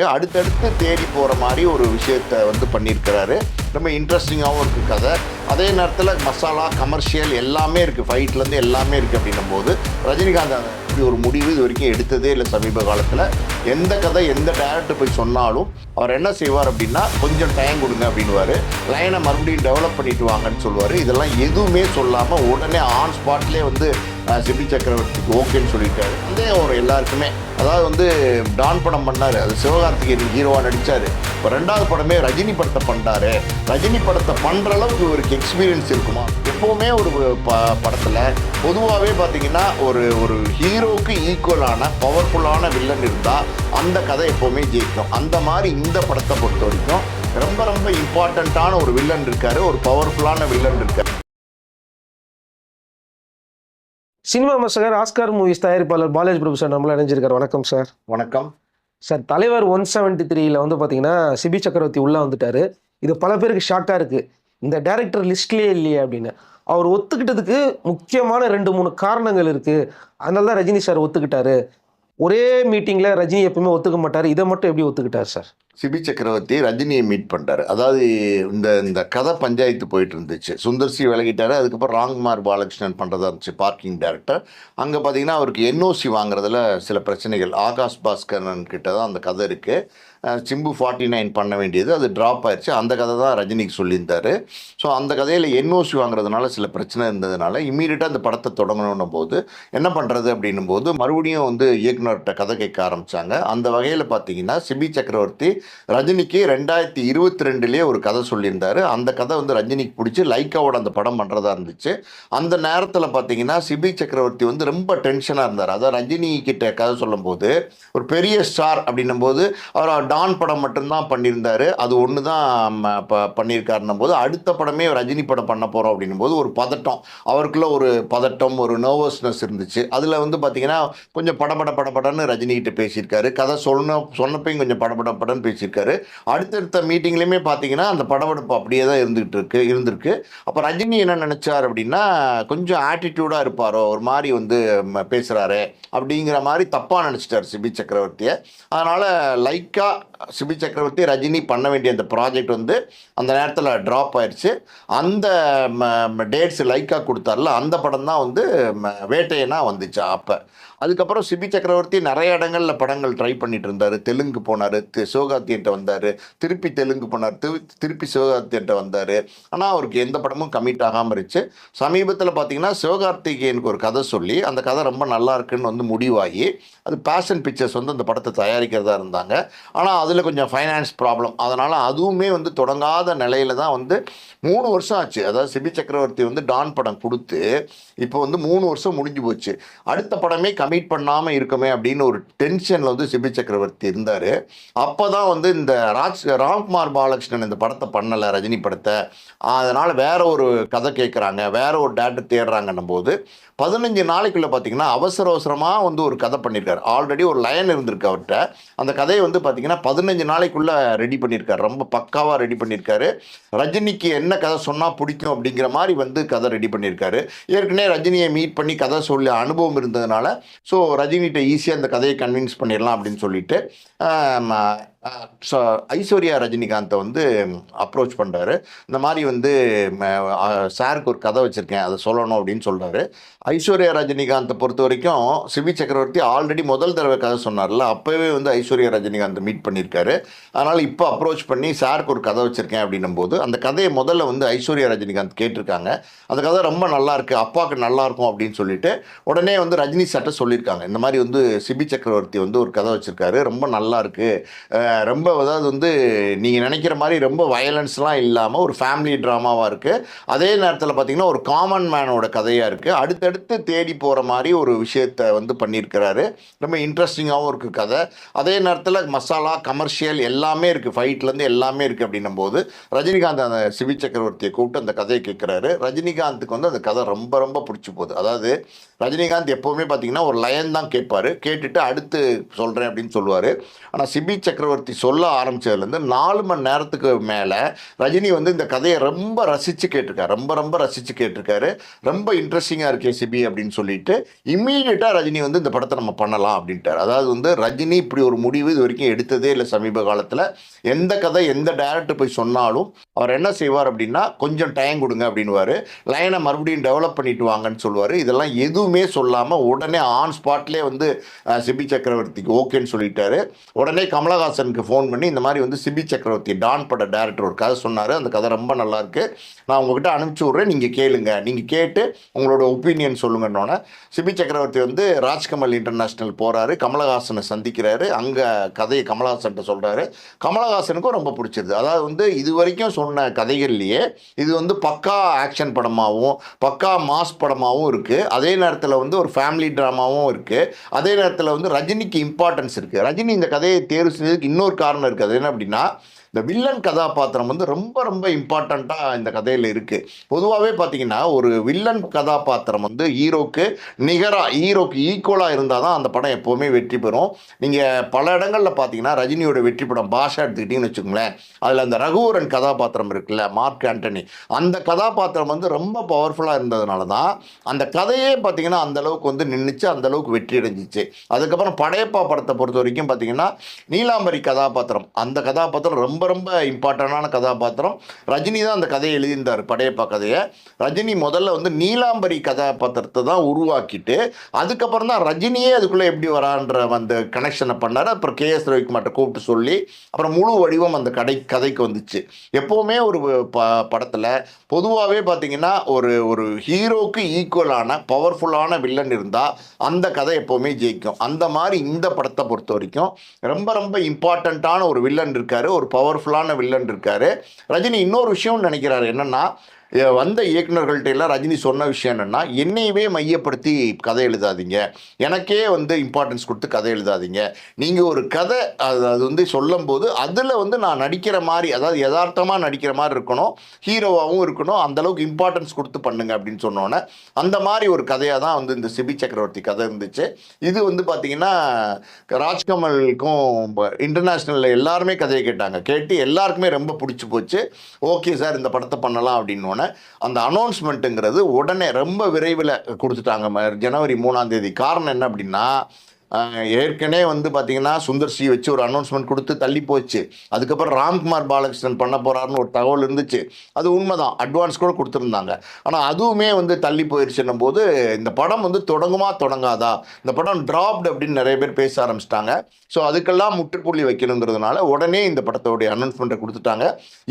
அடுத்தடுத்து தேடி போகிற மாதிரி ஒரு விஷயத்த வந்து பண்ணியிருக்கிறாரு. ரொம்ப இன்ட்ரெஸ்டிங்காகவும் இருக்குது கதை. அதே நேரத்தில் மசாலா கமர்ஷியல் எல்லாமே இருக்குது ஃபைட்லேருந்து எல்லாமே இருக்குது அப்படின்னும் போது ரஜினிகாந்த் அந்த இப்படி ஒரு முடிவு இது வரைக்கும் எடுத்ததே இல்லை சமீப காலத்தில். எந்த கதை எந்த டேரக்டர் போய் சொன்னாலும் அவர் என்ன செய்வார் அப்படின்னா கொஞ்சம் டைம் கொடுங்க அப்படின்னுவார். லைனை மறுபடியும் டெவலப் பண்ணிட்டு வாங்கன்னு சொல்லுவார். இதெல்லாம் எதுவுமே சொல்லாமல் உடனே ஆன் ஸ்பாட்லேயே வந்து சிபி சக்கரவர்த்திக்கு ஓகேன்னு சொல்லிட்டாரு. இதே ஒரு எல்லாருக்குமே. அதாவது வந்து டான் படம் பண்ணார். அது சிவகார்த்திகேயன் ஹீரோவாக நடித்தார் இப்போ ரெண்டாவது படமே ரஜினி படத்தை பண்ணாரு. ரஜினி படத்தை பண்ணுற அளவுக்கு இவருக்கு எக்ஸ்பீரியன்ஸ் இருக்குமா? எப்போவுமே ஒரு ப படத்தில் பொதுவாகவே பார்த்தீங்கன்னா ஒரு ஒரு ஹீரோவுக்கு ஈக்குவலான பவர்ஃபுல்லான வில்லன் இருந்தால் அந்த கதை எப்போவுமே ஜெயிக்கும். அந்த மாதிரி இந்த படத்தை பொறுத்த வரைக்கும் ரொம்ப ரொம்ப இம்பார்ட்டண்ட்டான ஒரு வில்லன் இருக்கார். ஒரு பவர்ஃபுல்லான வில்லன் இருக்கார். சினிமா மசகர் ஆஸ்கார் மூவிஸ் தயாரிப்பாளர் பாலாஜி பிரபு சார் நம்மள இணைஞ்சிருக்காரு. வணக்கம் சார் வணக்கம். சார் தலைவர் ஒன் செவன்ட்டி த்ரீல வந்து பார்த்தீங்கன்னா சிபி சக்கரவர்த்தி உள்ளே வந்துட்டாரு. இது பல பேருக்கு ஷாக்காக இருக்குது இந்த டேரக்டர் லிஸ்ட்லேயே இல்லையே அப்படின்னு. அவர் ஒத்துக்கிட்டதுக்கு முக்கியமான ரெண்டு மூணு காரணங்கள் இருக்குது அதனால தான் ரஜினி சார் ஒத்துக்கிட்டாரு. ஒரே மீட்டிங்கில் ரஜினி எப்பவுமே ஒத்துக்க மாட்டார். இதை மட்டும் எப்படி ஒத்துக்கிட்டார் சார் சிபி சக்கரவர்த்தி ரஜினியை மீட் பண்ணுறாரு அதாவது இந்த இந்த கதை பஞ்சாயத்து போயிட்டு இருந்துச்சு. சுந்தர் சி அதுக்கப்புறம் ராங்குமார் பாலகிருஷ்ணன் பண்ணுறதா இருந்துச்சு பார்க்கிங் டைரக்டர் அங்கே பார்த்தீங்கன்னா அவருக்கு என்ஓசி வாங்குறதுல சில பிரச்சனைகள். ஆகாஷ் பாஸ்கரன் கிட்ட தான் அந்த கதை இருக்குது சிம்பு ஃபார்ட்டி நைன் பண்ண வேண்டியது. அது ட்ராப் ஆயிடுச்சு அந்த கதை தான் ரஜினிக்கு சொல்லியிருந்தாரு. ஸோ அந்த கதையில் என்ஓசி வாங்குறதுனால சில பிரச்சனை இருந்ததுனால இம்மீடியட்டாக அந்த படத்தை தொடங்கணும் போது என்ன பண்ணுறது அப்படின்னும் போது மறுபடியும் வந்து இயக்குனர்கிட்ட கதை கேட்க ஆரம்பித்தாங்க அந்த வகையில் பார்த்தீங்கன்னா சிபி சக்கரவர்த்தி ரஜினிக்கு ரெண்டாயிரத்தி இருபத்தி ரெண்டுலேயே ஒரு கதை சொல்லியிருந்தாரு. அந்த கதை வந்து ரஜினிக்கு பிடிச்சி லைக்காவோட அந்த படம் பண்ணுறதா இருந்துச்சு. அந்த நேரத்தில் பார்த்தீங்கன்னா சிபி சக்கரவர்த்தி வந்து ரொம்ப டென்ஷனாக இருந்தார். அதான் ரஜினி கிட்ட கதை சொல்லும்போது ஒரு பெரிய ஸ்டார் அப்படின்னும் போது அவர் டான் படம் மட்டும்தான் பண்ணியிருந்தாரு. அது ஒன்று தான் பண்ணியிருக்காருன்னும் போது அடுத்த படமே ரஜினி படம் பண்ண போகிறோம் அப்படின்னும் போது ஒரு பதட்டம். அவருக்குள்ள ஒரு பதட்டம் ஒரு நர்வஸ்னஸ் இருந்துச்சு. அதில் வந்து பார்த்தீங்கன்னா கொஞ்சம் படபட படபடன்னு ரஜினிகிட்ட பேசியிருக்காரு. கதை சொன்ன சொன்னப்பையும் கொஞ்சம் படபடப்படன்னு பேசியிருக்காரு. அடுத்தடுத்த மீட்டிங்லேயுமே பார்த்தீங்கன்னா அந்த படபடப்பு அப்படியே தான் இருந்துகிட்டு இருக்கு இருந்திருக்கு. அப்போ ரஜினி என்ன நினச்சார் அப்படின்னா கொஞ்சம் ஆட்டிடியூடாக இருப்பாரோ ஒரு மாதிரி வந்து ம, பேசுகிறாரு அப்படிங்கிற மாதிரி தப்பாக நினச்சிட்டார் சிபி சக்கரவர்த்தியை. அதனால் லைக்காக சிபி சக்கரவர்த்தி ரஜினி பண்ண வேண்டிய அந்த ப்ராஜெக்ட் வந்து அந்த நேரத்தில் ட்ராப் ஆயிடுச்சு அந்த டேட்ஸ் லைக்காக கொடுத்தார்ல அந்த படம் தான் வந்து வேட்டையனாக வேட்டையனா வந்துச்சு அப்போ. அதுக்கப்புறம் சிபி சக்கரவர்த்தி நிறைய இடங்களில் படங்கள் ட்ரை பண்ணிட்டு இருந்தார் தெலுங்கு போனார். சிவகார்த்தியன்ட்ட வந்தார். திருப்பி தெலுங்கு போனார். திரு திருப்பி சிவகார்த்தியன்ட்ட வந்தார். ஆனால் அவருக்கு எந்த படமும் கமிட் ஆகாமல் இருந்துச்சு. சமீபத்தில் பார்த்தீங்கன்னா சிவகார்த்திகேயனுக்கு ஒரு கதை சொல்லி அந்த கதை ரொம்ப நல்லா இருக்குன்னு வந்து முடிவாகி அது பேஷன் பிக்சர்ஸ் வந்து அந்த படத்தை தயாரிக்கிறதா இருந்தாங்க. ஆனால் அதில் கொஞ்சம் ஃபைனான்ஸ் ப்ராப்ளம் அதனால் அதுவுமே வந்து தொடங்காத நிலையில தான் வந்து மூணு வருஷம் ஆச்சு. அதாவது சிபி சக்கரவர்த்தி வந்து டான் படம் கொடுத்து இப்போ வந்து மூணு வருஷம் முடிஞ்சு போச்சு. அடுத்த படமே கமிட் பண்ணாமல் இருக்குமே அப்படின்னு ஒரு டென்ஷனில் வந்து சிபி சக்கரவர்த்தி இருந்தார். அப்போ தான் வந்து இந்த ராஜ் ராம்குமார் பாலகிருஷ்ணன் இந்த படத்தை பண்ணலை ரஜினி படத்தை. அதனால் வேற ஒரு கதை கேட்குறாங்க வேற ஒரு டேரக்டர் தேடுறாங்கன்னும் போது பதினஞ்சு நாளைக்குள்ளே பார்த்தீங்கன்னா அவசர அவசரமாக வந்து ஒரு கதை பண்ணியிருக்காரு ஆல்ரெடி ஒரு லைன் இருந்திருக்கு அவர்கிட்ட அந்த கதையை வந்து பார்த்தீங்கன்னா பதினஞ்சு நாளைக்குள்ளே ரெடி பண்ணியிருக்காரு ரொம்ப பக்காவாக ரெடி பண்ணியிருக்காரு ரஜினிக்கு என்ன கதை சொன்னால் பிடிக்கும் அப்படிங்கிற மாதிரி வந்து கதை ரெடி பண்ணியிருக்காரு ஏற்கனவே ரஜினியை மீட் பண்ணி கதை சொல்லி அனுபவம் இருந்ததுனால ஸோ ரஜினிகிட்ட ஈஸியாக அந்த கதையை கன்வின்ஸ் பண்ணிடலாம் அப்படின்னு சொல்லிட்டு ஐஸ்வர்யா ரஜினிகாந்தை வந்து அப்ரோச் பண்ணுறாரு இந்த மாதிரி வந்து சாருக்கு ஒரு கதை வச்சுருக்கேன் அதை சொல்லணும் அப்படின்னு சொல்கிறாரு ஐஸ்வர்யா ரஜினிகாந்தை பொறுத்த வரைக்கும் சிபி சக்கரவர்த்தி ஆல்ரெடி முதல் தடவை கதை சொன்னார்ல அப்போவே வந்து ஐஸ்வர்யா ரஜினிகாந்தை மீட் பண்ணியிருக்காரு அதனால் இப்போ அப்ரோச் பண்ணி சாருக்கு ஒரு கதை வச்சுருக்கேன் அப்படின்னும் போது அந்த கதையை முதல்ல வந்து ஐஸ்வர்யா ரஜினிகாந்த் கேட்டிருக்காங்க. அந்த கதை ரொம்ப நல்லாயிருக்கு அப்பாவுக்கு நல்லா இருக்கும் அப்படின்னு சொல்லிட்டு உடனே வந்து ரஜினி சட்டை சொல்லியிருக்காங்க. இந்த மாதிரி வந்து சிபி சக்கரவர்த்தி வந்து ஒரு கதை வச்சுருக்காரு ரொம்ப நல்லா இருக்குது ரொம்ப அதாவது வந்து நீங்கள் நினைக்கிற மாதிரி ரொம்ப வயலன்ஸ்லாம் இல்லாமல் ஒரு ஃபேமிலி ட்ராமாவாக இருக்குது அதே நேரத்தில் பார்த்தீங்கன்னா ஒரு காமன் மேனோட கதையாக இருக்குது அடுத்தடுத்து தேடி போகிற மாதிரி ஒரு விஷயத்தை வந்து பண்ணியிருக்கிறாரு. ரொம்ப இன்ட்ரெஸ்டிங்காகவும் இருக்குது கதை. அதே நேரத்தில் மசாலா கமர்ஷியல் எல்லாமே இருக்குது ஃபைட்லேருந்து எல்லாமே இருக்குது அப்படின்னும் போது ரஜினிகாந்த் அந்த சிவி சக்கரவர்த்தியை கூப்பிட்டு அந்த கதையை கேட்குறாரு ரஜினிகாந்துக்கு வந்து அந்த கதை ரொம்ப ரொம்ப பிடிச்சி போகுது. அதாவது ரஜினிகாந்த் எப்போவுமே பார்த்தீங்கன்னா ஒரு லயன் தான் கேட்பாரு. கேட்டுட்டு அடுத்து சொல்கிறேன் அப்படின்னு சொல்லுவார். ஆனால் சிபி சக்கரவர்த்தி சக்கரவர்த்தி சொல்ல ஆரம்பிச்சதுலேருந்து நாலு மணி நேரத்துக்கு மேலே ரஜினி வந்து இந்த கதையை ரொம்ப ரசித்து கேட்டிருக்காரு. ரொம்ப ரொம்ப ரசித்து கேட்டிருக்காரு. ரொம்ப இன்ட்ரெஸ்டிங்காக இருக்கே சிபி அப்படின்னு சொல்லிட்டு இம்மீடியட்டாக ரஜினி வந்து இந்த படத்தை நம்ம பண்ணலாம் அப்படின்ட்டார். அதாவது வந்து ரஜினி இப்படி ஒரு முடிவு இது வரைக்கும் எடுத்ததே இல்லை சமீப காலத்தில். எந்த கதை எந்த டேரக்டர் போய் சொன்னாலும் அவர் என்ன செய்வார் அப்படின்னா கொஞ்சம் டைம் கொடுங்க அப்படின்னுவார். லைனை மறுபடியும் டெவலப் பண்ணிட்டு வாங்கன்னு சொல்லுவார். இதெல்லாம் எதுவுமே சொல்லாமல் உடனே ஆன் ஸ்பாட்லேயே வந்து சிபி சக்கரவர்த்திக்கு ஓகேன்னு சொல்லிட்டாரு. உடனே கமலஹாசன் கமலஹாசனுக்கு ஃபோன் பண்ணி இந்த மாதிரி வந்து சிபி சக்கரவர்த்தி டான் பட டேரக்டர் ஒரு கதை சொன்னார். அந்த கதை ரொம்ப நல்லா இருக்கு. நான் உங்ககிட்ட அனுப்பிச்சி விட்றேன். நீங்கள் கேளுங்க. நீங்கள் கேட்டு உங்களோட ஒப்பீனியன் சொல்லுங்கன்னொன்னே சிபி சக்கரவர்த்தி வந்து ராஜ்கமல் இன்டர்நேஷ்னல் போகிறாரு கமலஹாசனை சந்திக்கிறாரு. அங்கே கதையை கமலஹாசன்கிட்ட சொல்கிறாரு கமலஹாசனுக்கும் ரொம்ப பிடிச்சிருது. அதாவது வந்து இது வரைக்கும் சொன்ன கதைகள்லையே இது வந்து பக்கா ஆக்ஷன் படமாகவும் பக்கா மாஸ் படமாகவும் இருக்குது அதே நேரத்தில் வந்து ஒரு ஃபேமிலி ட்ராமாவும் இருக்குது அதே நேரத்தில் வந்து ரஜினிக்கு இம்பார்ட்டன்ஸ் இருக்குது ரஜினி இந்த கதையை தேர்வு செஞ்சதுக்கு இன்னொரு காரணம் இருக்குது. அது என்ன அப்படின்னா இந்த வில்லன் கதாபாத்திரம் வந்து ரொம்ப ரொம்ப இம்பார்ட்டண்ட்டாக இந்த கதையில் இருக்குது பொதுவாகவே பார்த்தீங்கன்னா ஒரு வில்லன் கதாபாத்திரம் வந்து ஹீரோக்கு நிகராக ஹீரோக்கு ஈக்குவலாக இருந்தால் தான் அந்த படம் எப்போவுமே வெற்றி பெறும். நீங்கள் பல இடங்களில் பார்த்தீங்கன்னா ரஜினியோட வெற்றி படம் பாஷா எடுத்துக்கிட்டிங்கன்னு வச்சுக்கோங்களேன். அதில் அந்த ரகுவரன் கதாபாத்திரம் இருக்குல்ல மார்க் ஆண்டனி. அந்த கதாபாத்திரம் வந்து ரொம்ப பவர்ஃபுல்லாக இருந்ததுனால தான் அந்த கதையே பார்த்தீங்கன்னா அந்தளவுக்கு வந்து நின்றுச்சு அந்த அளவுக்கு வெற்றி அடைஞ்சிச்சு. அதுக்கப்புறம் படையப்பா படத்தை பொறுத்த வரைக்கும் பார்த்தீங்கன்னா நீலாம்பரி கதாபாத்திரம். அந்த கதாபாத்திரம் ரொம்ப ரொம்ப இம்பார்ட்டண்டான கதாபாத்திரம். ரஜினி தான் அந்த கதையை எழுதியிருந்தார் படையப்பா கதையை. ரஜினி முதல்ல வந்து நீலாம்பரி கதாபாத்திரத்தை தான் உருவாக்கிட்டு அதுக்கப்புறம் தான் ரஜினியே அதுக்குள்ளே எப்படி வரான்ற அந்த கனெக்ஷனை பண்ணார். அப்புறம் கே எஸ் ரவிக்குமார்ட்ட கூப்பிட்டு சொல்லி அப்புறம் முழு வடிவம் அந்த கடை கதைக்கு வந்துச்சு. எப்போவுமே ஒரு ப படத்தில் பொதுவாகவே பார்த்தீங்கன்னா ஒரு ஒரு ஹீரோக்கு ஈக்குவலான பவர்ஃபுல்லான வில்லன் இருந்தால் அந்த கதை எப்போவுமே ஜெயிக்கும். அந்த மாதிரி இந்த படத்தை பொறுத்த வரைக்கும் ரொம்ப ரொம்ப இம்பார்ட்டண்ட்டான ஒரு வில்லன் இருக்கார். ஒரு பவர் பவர்ஃபுல்லான வில்லன் இருக்காரு. ரஜினி இன்னொரு விஷயம் நினைக்கிறாரு. என்னன்னா வந்த இயக்குநர்கள்ட்ட எல்லாம் ரஜினி சொன்ன விஷயம் என்னென்னா என்னையவே மையப்படுத்தி கதை எழுதாதீங்க. எனக்கே வந்து இம்பார்ட்டன்ஸ் கொடுத்து கதை எழுதாதீங்க. நீங்கள் ஒரு கதை அது அது வந்து சொல்லும்போது அதில் வந்து நான் நடிக்கிற மாதிரி அதாவது யதார்த்தமாக நடிக்கிற மாதிரி இருக்கணும் ஹீரோவாகவும் இருக்கணும் அந்தளவுக்கு இம்பார்ட்டன்ஸ் கொடுத்து பண்ணுங்க அப்படின்னு சொன்னோன்னே அந்த மாதிரி ஒரு கதையாக தான் வந்து இந்த சிபி சக்கரவர்த்தி கதை இருந்துச்சு. இது வந்து பார்த்தீங்கன்னா ராஜ்கமலுக்கும் இன்டர்நேஷ்னலில் எல்லாருமே கதையை கேட்டாங்க. கேட்டு எல்லாருக்குமே ரொம்ப பிடிச்சி போச்சு. ஓகே சார் இந்த படத்தை பண்ணலாம் அப்படின்னோடனே அந்த அனௌன்ஸ்மெண்ட்டுங்கிறது உடனே ரொம்ப விரைவில் கொடுத்துட்டாங்க. ஜனவரி மூணாம் தேதி. காரணம் என்ன அப்படின்னா ஏற்கனவே வந்து பார்த்தீங்கன்னா சுந்தர் சி வச்சு ஒரு அனௌன்ஸ்மெண்ட் கொடுத்து தள்ளி போச்சு. அதுக்கப்புறம் ராம்குமார் பாலகிருஷ்ணன் பண்ண போகிறாருன்னு ஒரு தகவல் இருந்துச்சு. அது உண்மைதான். அட்வான்ஸ் கூட கொடுத்துருந்தாங்க. ஆனால் அதுவுமே வந்து தள்ளி போயிடுச்சுன்னும் போது இந்த படம் வந்து தொடங்குமா தொடங்காதா? இந்த படம் ட்ராப்ட் அப்படின்னு நிறைய பேர் பேச ஆரம்பிச்சிட்டாங்க. ஸோ அதுக்கெல்லாம் முற்றுப்புள்ளி வைக்கணுங்கிறதுனால உடனே இந்த படத்தோடைய அனௌன்ஸ்மெண்ட்டை கொடுத்துட்டாங்க.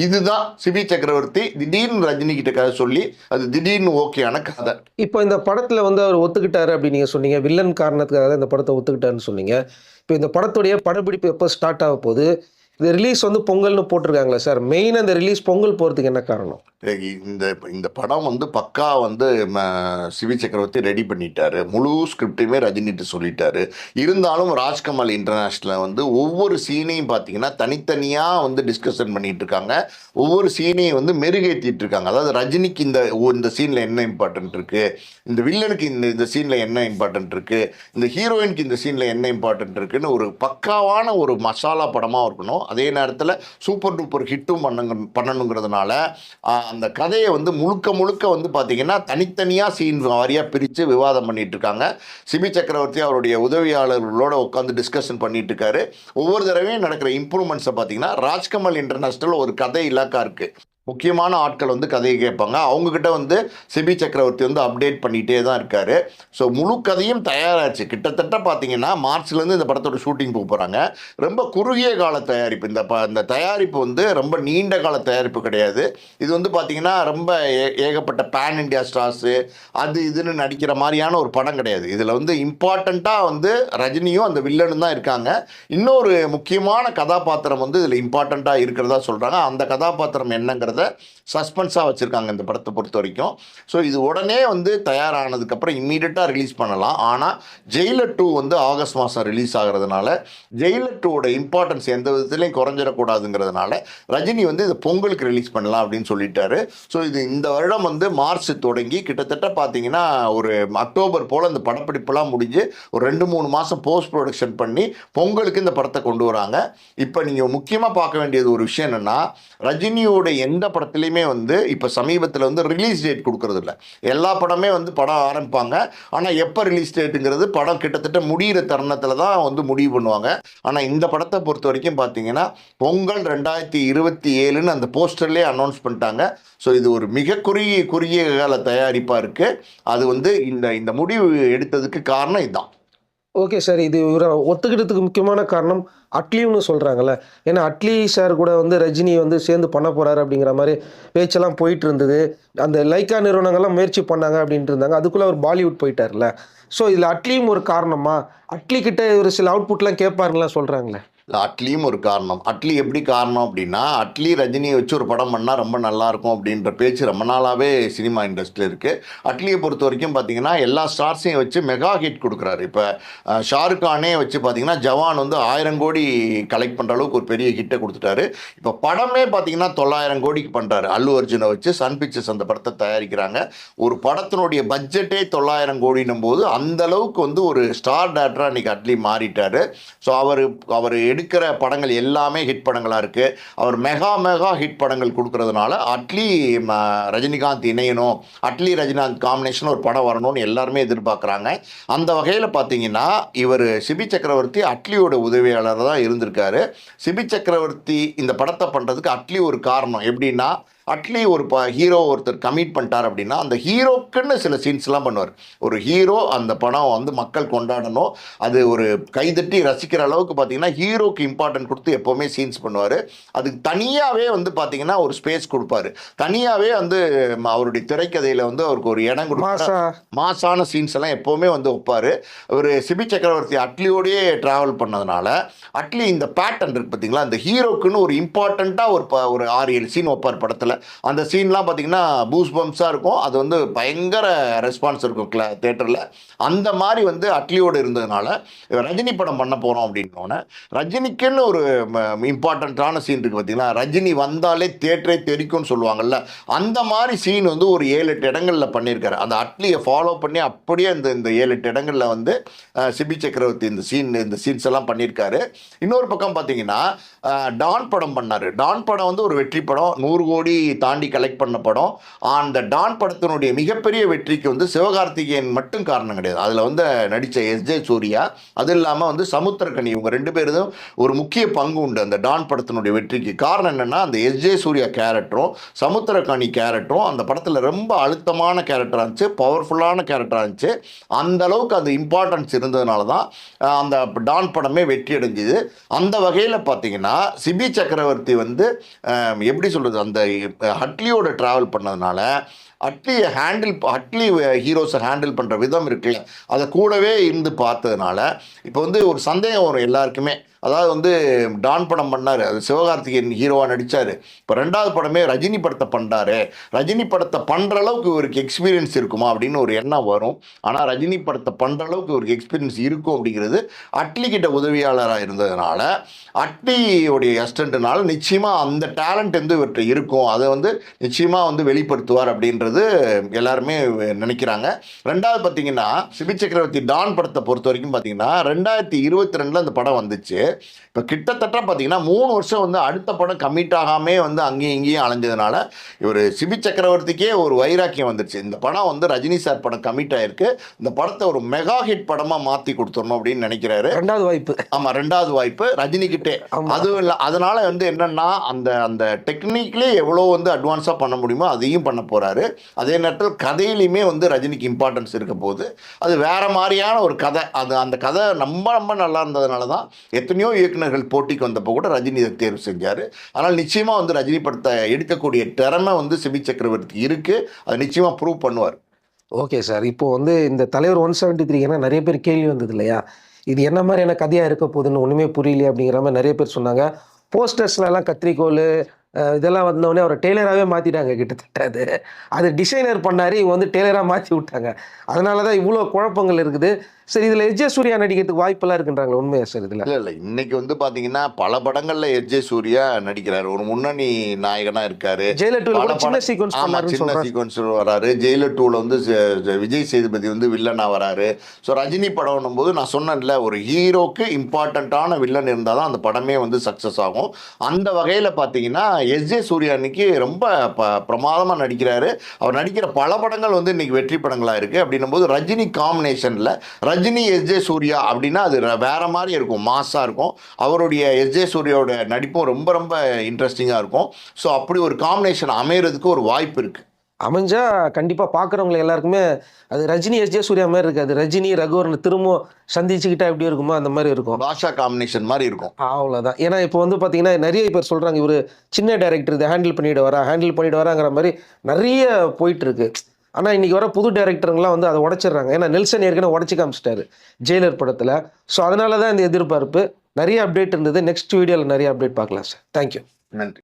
இதுதான் சிபி சக்கரவர்த்தி திடீர்னு ரஜினி கிட்ட கதை சொல்லி அது திடீர்னு ஓகேயான கதை. இப்போ இந்த படத்தில் வந்து அவர் ஒத்துக்கிட்டாரு அப்படின்னு நீங்கள் சொன்னீங்க. வில்லன் காரணத்துக்காக இந்த படத்தை ஒத்துக்கிட்டாருன்னு சொன்னீங்க. இப்போ இந்த படத்துடைய படப்பிடிப்பு எப்போ ஸ்டார்ட் ஆக போகுது? இந்த ரிலீஸ் வந்து பொங்கல்னு போட்டிருக்காங்களே சார். மெயின் அந்த ரிலீஸ் பொங்கல் போகிறதுக்கு என்ன காரணம்? இந்த இந்த படம் வந்து பக்கா வந்து ம, சிவி சக்கரவர்த்தி ரெடி பண்ணிட்டாரு. முழு ஸ்கிரிப்டையுமே ரஜினிட்டு சொல்லிட்டாரு. இருந்தாலும் ராஜ்கமல் இன்டர்நேஷ்னலில் வந்து ஒவ்வொரு சீனையும் பார்த்தீங்கன்னா தனித்தனியாக வந்து டிஸ்கஷன் பண்ணிட்டு இருக்காங்க. ஒவ்வொரு சீனையும் வந்து மெருகேற்றிட்டு இருக்காங்க. அதாவது ரஜினிக்கு இந்த ஓ, இந்த சீனில் என்ன இம்பார்ட்டன்ட் இருக்கு? இந்த வில்லனுக்கு இந்த இந்த சீனில் என்ன இம்பார்ட்டன்ட் இருக்கு? இந்த ஹீரோயினுக்கு இந்த சீனில் என்ன இம்பார்ட்டன்ட் இருக்குன்னு ஒரு பக்காவான ஒரு மசாலா படமாக இருக்கணும். அதே நேரத்தில் சூப்பர் டூப்பர் ஹிட்டும் பண்ணுங்க பண்ணணுங்கிறதுனால அந்த கதையை வந்து முழுக்க முழுக்க வந்து பார்த்தீங்கன்னா தனித்தனியாக சீன் வாரியாக பிரித்து விவாதம் பண்ணிகிட்டு இருக்காங்க சிபி சக்கரவர்த்தி அவருடைய உதவியாளர்களோட உட்காந்து டிஸ்கஷன் பண்ணிட்டு இருக்காரு ஒவ்வொரு தடவையும் நடக்கிற இம்ப்ரூவ்மெண்ட்ஸை பார்த்தீங்கன்னா ராஜ்கமல் இன்டர்நேஷ்னல் ஒரு கதை இலாக்கா இருக்குது முக்கியமான ஆட்கள் வந்து கதையை கேட்பாங்க. அவங்கக்கிட்ட வந்து சிபி சக்கரவர்த்தி வந்து அப்டேட் பண்ணிகிட்டே தான் இருக்கார். ஸோ முழு கதையும் தயாராச்சு. கிட்டத்தட்ட பார்த்தீங்கன்னா மார்ச்லேருந்து இந்த படத்தோட ஷூட்டிங் போக போகிறாங்க ரொம்ப குறுகிய கால தயாரிப்பு. இந்த ப இந்த தயாரிப்பு வந்து ரொம்ப நீண்ட கால தயாரிப்பு கிடையாது. இது வந்து பார்த்திங்கன்னா ரொம்ப ஏ- ஏகப்பட்ட பேன் இண்டியா ஸ்டார்ஸு அது இதுன்னு நடிக்கிற மாதிரியான ஒரு படம் கிடையாது. இதில் வந்து இம்பார்ட்டண்ட்டாக வந்து ரஜினியும் அந்த வில்லனும் தான் இருக்காங்க. இன்னொரு முக்கியமான கதாபாத்திரம் வந்து இதில் இம்பார்ட்டண்ட்டாக இருக்கிறதா சொல்கிறாங்க அந்த கதாபாத்திரம் என்னங்கிறத படத்தை சஸ்பென்ஸாக வச்சுருக்காங்க இந்த படத்தை பொறுத்த வரைக்கும். ஸோ இது உடனே வந்து தயாரானதுக்கப்புறம் இம்மீடியட்டாக ரிலீஸ் பண்ணலாம். ஆனால் ஜெயிலர் டூ வந்து ஆகஸ்ட் மாதம் ரிலீஸ் ஆகிறதுனால ஜெயிலர் டூவோட இம்பார்ட்டன்ஸ் எந்த விதத்துலையும் குறைஞ்சிடக்கூடாதுங்கிறதுனால ரஜினி வந்து இதை பொங்கலுக்கு ரிலீஸ் பண்ணலாம் அப்படின்னு சொல்லிட்டாரு. ஸோ இது இந்த வருடம் வந்து மார்ச் தொடங்கி கிட்டத்தட்ட பார்த்தீங்கன்னா ஒரு அக்டோபர் போல் இந்த படப்பிடிப்புலாம் முடிஞ்சு ஒரு ரெண்டு மூணு மாதம் போஸ்ட் ப்ரொடக்ஷன் பண்ணி பொங்கலுக்கு இந்த படத்தை கொண்டு வராங்க. இப்போ நீங்கள் முக்கியமாக பார்க்க வேண்டியது ஒரு விஷயம் என்னென்னா ரஜினியோட எந்த படத்துலையுமே வந்து இப்போ சமீபத்தில் வந்து ரிலீஸ் டேட் கொடுக்கறது எல்லா படமே வந்து படம் ஆரம்பிப்பாங்க. ஆனால் எப்போ ரிலீஸ் டேட்டுங்கிறது படம் கிட்டத்தட்ட முடிகிற தருணத்தில் தான் வந்து முடிவு பண்ணுவாங்க. ஆனால் இந்த படத்தை பொறுத்த வரைக்கும் பார்த்தீங்கன்னா பொங்கல் ரெண்டாயிரத்தி இருபத்தி ஏழுன்னு அந்த போஸ்டர்லேயே அனௌன்ஸ் பண்ணிட்டாங்க. ஸோ இது ஒரு மிக குறுகிய குறுகிய கால தயாரிப்பாக இருக்குது அது வந்து இந்த இந்த முடிவு எடுத்ததுக்கு காரணம் இதுதான் ஓகே சார் இது இவரை ஒத்துக்கிட்டதுக்கு முக்கியமான காரணம் அட்லின்னு சொல்கிறாங்கல்ல ஏன்னா அட்லி சார் கூட வந்து ரஜினி வந்து சேர்ந்து பண்ண போகிறாரு அப்படிங்கிற மாதிரி பேச்செல்லாம் போயிட்டு இருந்தது அந்த லைக்கா நிறுவனங்கள்லாம் முயற்சி பண்ணாங்க அப்படின்ட்டு இருந்தாங்க. அதுக்குள்ளே அவர் பாலிவுட் போயிட்டார்ல ஸோ இதில் அட்லியும் ஒரு காரணமாக அட்லி கிட்ட ஒரு சில அவுட்புட்லாம் கேட்பாருங்களா சொல்கிறாங்களே அட்லியும் ஒரு காரணம். அட்லி எப்படி காரணம் அப்படின்னா அட்லி ரஜினியை வச்சு ஒரு படம் பண்ணால் ரொம்ப நல்லாயிருக்கும் அப்படின்ற பேச்சு ரொம்ப நாளாகவே சினிமா இண்டஸ்ட்ரியில் இருக்குது அட்லியை பொறுத்த வரைக்கும் பார்த்தீங்கன்னா எல்லா ஸ்டார்ஸையும் வச்சு மெகா ஹிட் கொடுக்குறாரு. இப்போ ஷாருக் கானே வச்சு பார்த்தீங்கன்னா ஜவான் வந்து ஆயிரம் கோடி கலெக்ட் பண்ணுற அளவுக்கு ஒரு பெரிய ஹிட்டை கொடுத்துட்டாரு. இப்போ படமே பார்த்திங்கன்னா தொள்ளாயிரம் கோடிக்கு பண்ணுறாரு அல்லு அர்ஜுனை வச்சு சன் பிக்சர்ஸ் அந்த படத்தை தயாரிக்கிறாங்க. ஒரு படத்தினுடைய பட்ஜெட்டே தொள்ளாயிரம் கோடினும் போது அந்தளவுக்கு வந்து ஒரு ஸ்டார் டேரக்டராக இன்றைக்கி அட்லி மாறிட்டார். ஸோ அவர் அவர் எடுக்கிற படங்கள் எல்லாமே ஹிட் படங்களாக இருக்குது அவர் மெகா மெகா ஹிட் படங்கள் கொடுக்கறதுனால அட்லி ம, ரஜினிகாந்த் இணையணும் அட்லி ரஜினிகாந்த் காம்பினேஷன் ஒரு படம் வரணும்னு எல்லாருமே எதிர்பார்க்குறாங்க. அந்த வகையில் பார்த்தீங்கன்னா இவர் சிபி சக்கரவர்த்தி அட்லியோட உதவியாளர் தான் இருந்திருக்காரு. சிபி சக்கரவர்த்தி இந்த படத்தை பண்ணுறதுக்கு அட்லி ஒரு காரணம். எப்படின்னா அட்லி ஒரு ப ஹீரோ ஒருத்தர் கமிட் பண்ணிட்டார் அப்படின்னா அந்த ஹீரோக்குன்னு சில சீன்ஸ்லாம் பண்ணுவார். ஒரு ஹீரோ அந்த படம் வந்து மக்கள் கொண்டாடணும். அது ஒரு கைதட்டி ரசிக்கிற அளவுக்கு பார்த்தீங்கன்னா ஹீரோக்கு இம்பார்ட்டன்ட் கொடுத்து எப்போவுமே சீன்ஸ் பண்ணுவார். அதுக்கு தனியாகவே வந்து பார்த்தீங்கன்னா ஒரு ஸ்பேஸ் கொடுப்பாரு. தனியாகவே வந்து அவருடைய திரைக்கதையில் வந்து அவருக்கு ஒரு இடம் கொடுப்பாரு. மாசா. மாசான சீன்ஸ் எல்லாம் எப்போவுமே வந்து வைப்பார். ஒரு சிபி சக்கரவர்த்தி அட்லியோடயே ட்ராவல் பண்ணதுனால அட்லி இந்த பேட்டர்ன் இருக்கு பார்த்தீங்களா இந்த ஹீரோக்குன்னு ஒரு இம்பார்ட்டண்ட்டாக ஒரு ப ஒரு ஆறு ஏழு சீன் வைப்பார் படத்தில். அந்த சீன்லாம் பார்த்தீங்கன்னா பூஸ் பம்ப்ஸாக இருக்கும். அது வந்து பயங்கர ரெஸ்பான்ஸ் இருக்கும் கிளா தேட்டரில் அந்த மாதிரி வந்து அட்லியோடு இருந்ததுனால ரஜினி படம் பண்ண போகிறோம் அப்படின்னோடனே ரஜினிக்குன்னு ஒரு இம்பார்ட்டண்ட்டான சீன் இருக்குது பார்த்தீங்களா ரஜினி வந்தாலே தேட்டரே தெரிக்கும்னு சொல்லுவாங்கல்ல. அந்த மாதிரி சீன் வந்து ஒரு ஏழு எட்டு இடங்களில் பண்ணியிருக்காரு. அந்த அட்லியை ஃபாலோ பண்ணி அப்படியே இந்த இந்த ஏழு எட்டு இடங்களில் வந்து சிபி சக்கரவர்த்தி இந்த சீன் இந்த சீன்ஸ் எல்லாம் பண்ணியிருக்காரு. இன்னொரு பக்கம் பார்த்தீங்கன்னா டான் படம் பண்ணார். டான் படம் வந்து ஒரு வெற்றி படம். நூறு கோடி தாண்டி கலெக்ட் பண்ண படம். அந்த டான் படத்தினுடைய மிகப்பெரிய வெற்றிக்கு வந்து சிவகார்த்திகேயன் மட்டும் காரணம் கிடையாது. அதில் வந்து நடித்த எஸ்ஜே சூர்யா அது இல்லாமல் வந்து சமுத்திரக்கனி இவங்க ரெண்டு பேரும் ஒரு முக்கிய பங்கு உண்டு அந்த டான் படத்தினுடைய வெற்றிக்கு. காரணம் என்னென்னா அந்த எஸ்ஜே சூர்யா கேரக்டரும் சமுத்திரக்கனி கேரக்டரும் அந்த படத்தில் ரொம்ப அழுத்தமான கேரக்டராக இருந்துச்சு பவர்ஃபுல்லான கேரக்டராக இருந்துச்சு. அந்த அளவுக்கு அந்த இம்பார்ட்டன்ஸ் இருந்ததுனால தான் அந்த டான் படமே வெற்றி அடைஞ்சுது. அந்த வகையில் பார்த்தீங்கன்னா சிபி சக்கரவர்த்தி வந்து எப்படி சொல்கிறது அந்த ஹட்லியோட ட்ராவல் பண்ணதுனால அட்லியை ஹேண்டில் அட்லி ஹீரோஸை ஹேண்டில் பண்ணுற விதம் இருக்குல்ல அதை கூடவே இருந்து பார்த்ததுனால இப்போ வந்து ஒரு சந்தேகம் வரும் எல்லாருக்குமே. அதாவது வந்து டான் படம் பண்ணார். அது சிவகார்த்திகேயன் ஹீரோவாக நடித்தார் இப்போ ரெண்டாவது படமே ரஜினி படத்தை பண்ணுறாரு ரஜினி படத்தை பண்ணுற அளவுக்கு இவருக்கு எக்ஸ்பீரியன்ஸ் இருக்குமா அப்படின்னு ஒரு எண்ணம் வரும். ஆனால் ரஜினி படத்தை பண்ணுற அளவுக்கு இவருக்கு எக்ஸ்பீரியன்ஸ் இருக்கும் அப்படிங்கிறது அட்லி கிட்ட உதவியாளராக இருந்ததுனால அட்லியோடைய அஸ்டண்ட்டுனால நிச்சயமாக அந்த டேலண்ட் வந்து இவர்கிட்ட இருக்கும். அதை வந்து நிச்சயமாக வந்து வெளிப்படுத்துவார் அப்படின்றது எல்லாருமே நினைக்கிறாங்க. ரெண்டாவது பார்த்தீங்கன்னா சிபி சக்கரவர்த்தி டான் படத்தை பொறுத்த வரைக்கும் பார்த்தீங்கன்னா ரெண்டாயிரத்தி இருபத்தி ரெண்டில் அந்த படம் வந்துச்சு. இப்போ கிட்டத்தட்ட பார்த்தீங்கன்னா மூணு வருஷம் வந்து அடுத்த படம் கமிட் ஆகாமே வந்து அங்கேயும் இங்கேயும் அலைஞ்சதுனால இவர் சிபி சக்கரவர்த்திக்கே ஒரு வைராக்கியம் வந்துருச்சு. இந்த படம் வந்து ரஜினி சார் படம் கமிட் ஆயிருக்கு. இந்த படத்தை ஒரு மெகா ஹிட் படமாக மாற்றி கொடுத்துடணும் அப்படின்னு நினைக்கிறாரு. ரெண்டாவது வாய்ப்பு. ஆமாம் ரெண்டாவது வாய்ப்பு ரஜினிகிட்டே ஆமா. அதுவும் இல்லை அதனால வந்து என்னன்னா அந்த அந்த டெக்னிக்லேயே எவ்வளோ வந்து அட்வான்ஸாக பண்ண முடியுமோ அதையும் பண்ண போறாரு. அதே நேரத்தில் கதையிலையுமே வந்து ரஜினிக்கு இம்பார்ட்டன்ஸ் இருக்க போது அது வேற மாதிரியான ஒரு கதை. அது அந்த கதை ரொம்ப ரொம்ப நல்லா இருந்ததுனால தான் எத்தனையோ இயக்குநர்கள் போட்டிக்கு வந்தப்போ கூட ரஜினி இதை தேர்வு செஞ்சார். ஆனால் நிச்சயமாக வந்து ரஜினி படத்தை எடுக்கக்கூடிய திறமை வந்து சிபி சக்கரவர்த்தி இருக்குது அதை நிச்சயமாக ப்ரூவ் பண்ணுவார். Okay sir. இப்போ வந்து இந்த தலைவர் ஒன் செவன்ட்டி த்ரீ ஏன்னா நிறைய பேர் கேள்வி வந்தது இல்லையா? இது என்ன மாதிரியான கதையாக இருக்க போகுதுன்னு ஒன்றுமே புரியலையே அப்படிங்கிற மாதிரி நிறைய பேர் சொன்னாங்க. போஸ்டர்ஸ்லலாம் கத்திரிக்கோள் கத்திரிக்கோல் இதெல்லாம் வந்தோடனே அவரை டெய்லராகவே மாற்றிட்டாங்க கிட்டத்தட்ட அது. அது டிசைனர் பண்ணாரு இவங்க வந்து டெய்லராக மாற்றி விட்டாங்க. அதனால தான் இவ்வளோ குழப்பங்கள் இருக்குது. சரி இதில் எஜ்ஜே சூர்யா நடிக்கிறதுக்கு வாய்ப்பெல்லாம் இருக்குன்றாங்களே உண்மையா சார் இதில்? இல்ல இல்ல. இன்னைக்கு வந்து பாத்தீங்கன்னா பல படங்கள்ல எஸ் ஜே சூர்யா நடிக்கிறாரு. ஒரு முன்னணி நாயகனா இருக்காரு. சின்ன சீக்வன்ஸ் ஆமா பண்ணாருன்னு சின்ன சீக்வன்ஸ் வராரு. ஜெயிலர் வந்து விஜய் சேதுபதி வந்து வில்லனா வராரு. ஸோ ரஜினி படம் போது நான் சொன்னேன்ல ஒரு ஹீரோக்கு இம்பார்ட்டண்ட்டான வில்லன் இருந்தால் தான் அந்த படமே வந்து சக்ஸஸ் ஆகும். அந்த வகையில் பார்த்தீங்கன்னா எஸ் ஜே சூர்யா இன்னைக்கு ரொம்ப ப பிரமாதமாக நடிக்கிறாரு. அவர் நடிக்கிற பல படங்கள் வந்து இன்னைக்கு வெற்றி படங்களாக இருக்குது அப்படின்னும் போது ரஜினி காம்பினேஷனில் ரஜினி எஸ் ஜே சூர்யா அப்படின்னா அது வேற மாதிரி இருக்கும். மாஸாக இருக்கும். அவருடைய எஸ் ஜே சூர்யாவோட நடிப்பும் ரொம்ப ரொம்ப இன்ட்ரெஸ்டிங்காக இருக்கும். ஸோ அப்படி ஒரு காம்பினேஷன் அமையறதுக்கு ஒரு வாய்ப்பு இருக்குது அமைஞ்சா கண்டிப்பாக பார்க்குறவங்க எல்லாருக்குமே அது ரஜினி எஸ் ஜே சூர்யா மாதிரி இருக்காது. ரஜினி ரகுவரன் திரும்ப சந்திச்சுக்கிட்டா எப்படி இருக்குமோ அந்த மாதிரி இருக்கும். பாஷா காம்பினேஷன் மாதிரி இருக்கும். அவ்வளோதான் ஏன்னா இப்போ வந்து பார்த்தீங்கன்னா நிறைய பேர் சொல்கிறாங்க இவர் சின்ன டைரக்டர் இதை ஹேண்டில் பண்ணிட்டு வரா ஹேண்டில் பண்ணிட்டு வராங்கிற மாதிரி நிறைய போயிட்டு இருக்கு. ஆனால் இன்றைக்கி வர புது டைரக்டருங்களாம் வந்து அதை உடச்சிடுறாங்க. ஏன்னா நெல்சன் ஏற்கனவே உடச்சி காமிச்சிட்டாரு ஜெயிலர் படத்தில். ஸோ அதனால தான் இந்த எதிர்பார்ப்பு. நிறைய அப்டேட் இருந்தது. நெக்ஸ்ட் வீடியோவில் நிறைய அப்டேட் பார்க்கலாம் சார் தேங்க்யூ நன்றி.